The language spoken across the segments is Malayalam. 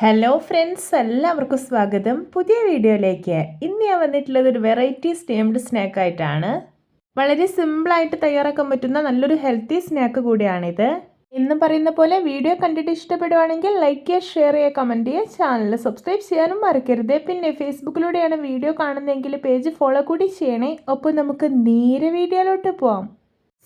ഹലോ ഫ്രണ്ട്സ് എല്ലാവർക്കും സ്വാഗതം. പുതിയ വീഡിയോയിലേക്ക്. ഇന്ന് ഞാൻ വന്നിട്ടുള്ളത് ഒരു വെറൈറ്റി സ്റ്റേംഡ് സ്നാക്ക് ആയിട്ടാണ്. വളരെ സിമ്പിളായിട്ട് തയ്യാറാക്കാൻ പറ്റുന്ന നല്ലൊരു ഹെൽത്തി സ്നാക്ക് കൂടിയാണിത് എന്ന് പറയുന്ന പോലെ വീഡിയോ കണ്ടിട്ട് ഇഷ്ടപ്പെടുവാണെങ്കിൽ ലൈക്ക് ചെയ്യുക ഷെയർ ചെയ്യുക കമന്റ് ചെയ്യുക ചാനൽ സബ്സ്ക്രൈബ് ചെയ്യാനും മറക്കരുത്. പിന്നെ ഫേസ്ബുക്കിലൂടെയാണ് വീഡിയോ കാണുന്നതെങ്കിൽ പേജ് ഫോളോ കൂടി ചെയ്യണേ. ഒപ്പം നമുക്ക് നേരെ വീഡിയോയിലോട്ട് പോവാം.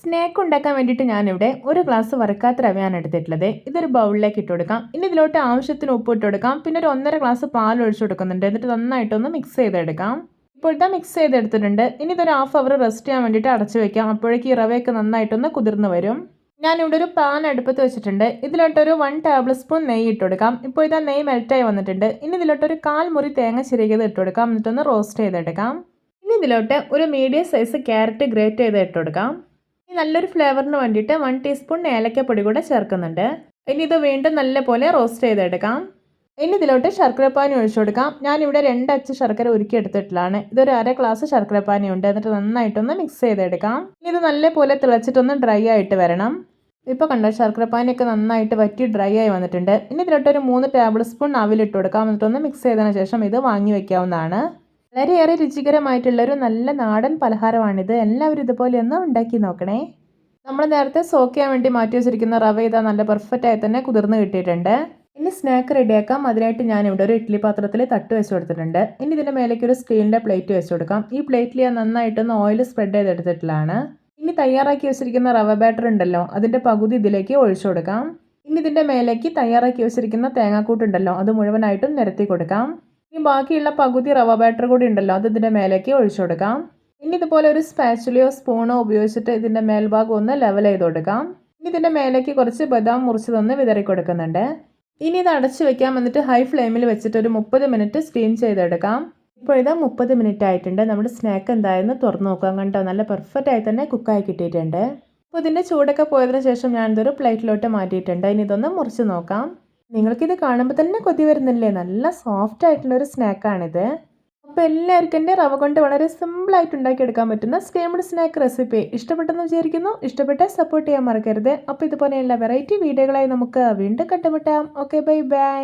സ്നാക്ക് ഉണ്ടാക്കാൻ വേണ്ടിയിട്ട് ഞാനിവിടെ ഒരു ഗ്ലാസ് വറുക്കാത്ത റവയാണ് എടുത്തിട്ടുള്ളത്. ഇതൊരു ബൗളിലേക്ക് ഇട്ട് കൊടുക്കാം. ഇനി ഇതിലോട്ട് ആവശ്യത്തിന് ഉപ്പ് ഇട്ട് കൊടുക്കാം. പിന്നെ ഒരു ഒന്നര ഗ്ലാസ് പാൽ ഒഴിച്ചു കൊടുക്കുന്നുണ്ട്. എന്നിട്ട് നന്നായിട്ടൊന്ന് മിക്സ് ചെയ്തെടുക്കാം. ഇപ്പോഴത്തെ മിക്സ് ചെയ്തെടുത്തിട്ടുണ്ട്. ഇനി ഇതൊരു ഹാഫ് അവർ റെസ്റ്റ് ചെയ്യാൻ വേണ്ടിയിട്ട് അടച്ചു വെക്കാം. അപ്പോഴേക്ക് ഈ റവയൊക്കെ നന്നായിട്ടൊന്ന് കുതിർന്ന് വരും. ഞാൻ ഇവിടെ ഒരു പാൻ അടുപ്പത്ത് വെച്ചിട്ടുണ്ട്. ഇതിലോട്ടൊരു വൺ ടേബിൾ സ്പൂൺ നെയ്യ് ഇട്ട് കൊടുക്കാം. ഇപ്പോൾ ഇതാ നെയ്യ് മെൽറ്റായി വന്നിട്ടുണ്ട്. ഇനി ഇതിലോട്ടൊരു കാൽ മുറി തേങ്ങ ചിരകിയത് ഇട്ട് കൊടുക്കാം. എന്നിട്ടൊന്ന് റോസ്റ്റ് ചെയ്തെടുക്കാം. ഇനി ഇതിലോട്ട് ഒരു മീഡിയം സൈസ് ക്യാരറ്റ് ഗ്രേറ്റ് ചെയ്ത് ഇട്ട് കൊടുക്കാം. നല്ലൊരു ഫ്ലേവറിന് വേണ്ടിയിട്ട് വൺ ടീസ്പൂൺ ഏലക്കപ്പൊടി കൂടെ ചേർക്കുന്നുണ്ട്. ഇനി ഇത് വീണ്ടും നല്ലപോലെ റോസ്റ്റ് ചെയ്തെടുക്കാം. ഇനി ഇതിലോട്ട് ശർക്കരപ്പാനി ഒഴിച്ചു കൊടുക്കാം. ഞാനിവിടെ രണ്ട് അച്ച് ശർക്കര ഉരുക്കി എടുത്തിട്ടുള്ളതാണ്. ഇതൊരു അര ഗ്ലാസ് ശർക്കരപ്പാനി ഉണ്ട്. എന്നിട്ട് നന്നായിട്ടൊന്ന് മിക്സ് ചെയ്തെടുക്കാം. ഇനി ഇത് നല്ല നല്ലപോലെ തിളച്ചിട്ടൊന്ന് ഡ്രൈ ആയിട്ട് വരണം. ഇപ്പോൾ കണ്ടോ ശർക്കരപ്പാനിയൊക്കെ നന്നായിട്ട് വറ്റി ഡ്രൈ ആയി വന്നിട്ടുണ്ട്. ഇനി ഇതിലോട്ട് ഒരു മൂന്ന് ടേബിൾ സ്പൂൺ അവിലിട്ട് കൊടുക്കാം. എന്നിട്ടൊന്ന് മിക്സ് ചെയ്തതിന് ശേഷം ഇത് വാങ്ങി വയ്ക്കാവുന്നതാണ് വളരെയേറെ രുചികരമായിട്ടുള്ളൊരു നല്ല നാടൻ പലഹാരമാണിത്. എല്ലാവരും ഇതുപോലെ ഒന്ന് ഉണ്ടാക്കി നോക്കണേ. നമ്മൾ നേരത്തെ സോക്ക് ചെയ്യാൻ വേണ്ടി മാറ്റി വെച്ചിരിക്കുന്ന റവ ഇതാ നല്ല പെർഫെക്റ്റായി തന്നെ കുതിർന്ന് കിട്ടിയിട്ടുണ്ട്. ഇനി സ്നാക്ക് റെഡിയാക്കാം അതിനായിട്ട് ഞാൻ ഇവിടെ ഒരു ഇഡ്ഡലി പാത്രത്തിൽ തട്ട് വെച്ച് കൊടുത്തിട്ടുണ്ട്. ഇനി ഇതിന്റെ മേലേക്ക് ഒരു സ്റ്റീലിന്റെ പ്ലേറ്റ് വെച്ച് കൊടുക്കാം. ഈ പ്ലേറ്റിൽ ഞാൻ നന്നായിട്ടൊന്ന് ഓയിൽ സ്പ്രെഡ് ചെയ്തെടുത്തിട്ടുള്ളതാണ്. ഇനി തയ്യാറാക്കി വെച്ചിരിക്കുന്ന റവ ബാറ്റർ ഉണ്ടല്ലോ അതിന്റെ പകുതി ഇതിലേക്ക് ഒഴിച്ചു കൊടുക്കാം. ഇനി ഇതിന്റെ മേലേക്ക് തയ്യാറാക്കി വെച്ചിരിക്കുന്ന തേങ്ങാക്കൂട്ടുണ്ടല്ലോ അത് മുഴുവനായിട്ടും നിരത്തി കൊടുക്കാം. ഇനി ബാക്കിയുള്ള പകുതി റവ ബാറ്റർ കൂടി ഉണ്ടല്ലോ അത് ഇതിന്റെ മേലേക്ക് ഒഴിച്ചു കൊടുക്കാം. ഇനി ഇതുപോലെ ഒരു സ്പാച്ചുലയോ സ്പൂണോ ഉപയോഗിച്ചിട്ട് ഇതിന്റെ മേൽഭാഗം ഒന്ന് ലെവൽ ചെയ്ത് കൊടുക്കാം. ഇനി ഇതിന്റെ മേലേക്ക് കുറച്ച് ബദാം മുറിച്ച് തന്ന് വിതറി കൊടുക്കുന്നുണ്ട്. ഇനി ഇത് അടച്ചു വെക്കാം എന്നിട്ട് ഹൈ ഫ്ലെയിമിൽ വെച്ചിട്ട് ഒരു മുപ്പത് മിനിറ്റ് സ്റ്റീം ചെയ്തെടുക്കാം. ഇപ്പോൾ ഇതാ മുപ്പത് മിനിറ്റ് ആയിട്ടുണ്ട്. നമ്മുടെ സ്നാക്ക് എന്തായെന്ന് തുറന്നു നോക്കാം കണ്ടോ? നല്ല പെർഫെക്റ്റ് ആയി തന്നെ കുക്കായി കിട്ടിയിട്ടുണ്ട്. അപ്പോൾ ഇതിന്റെ ചൂടൊക്കെ പോയതിനു ശേഷം ഞാനിതൊരു പ്ലേറ്റിലോട്ട് മാറ്റിയിട്ടുണ്ട്. ഇനി ഇതൊന്ന് മുറിച്ച് നോക്കാം. നിങ്ങൾക്കിത് കാണുമ്പോൾ തന്നെ കൊതി വരുന്നില്ലേ? നല്ല സോഫ്റ്റ് ആയിട്ടുള്ള ഒരു സ്നാക്കാണിത് അപ്പോൾ എല്ലാവർക്കും എന്റെ റവ കൊണ്ട് വളരെ സിമ്പിളായിട്ട് ഉണ്ടാക്കിയെടുക്കാൻ പറ്റുന്ന സ്റ്റേമിഡ് സ്നാക്ക് റെസിപ്പി ഇഷ്ടപ്പെട്ടെന്ന് വിചാരിക്കുന്നു. ഇഷ്ടപ്പെട്ട സപ്പോർട്ട് ചെയ്യാൻ മറക്കരുത്. അപ്പോൾ ഇതുപോലെയുള്ള വെറൈറ്റി വീഡിയോകളായി നമുക്ക് വീണ്ടും കണ്ടുമുട്ടാം. Okay bye bye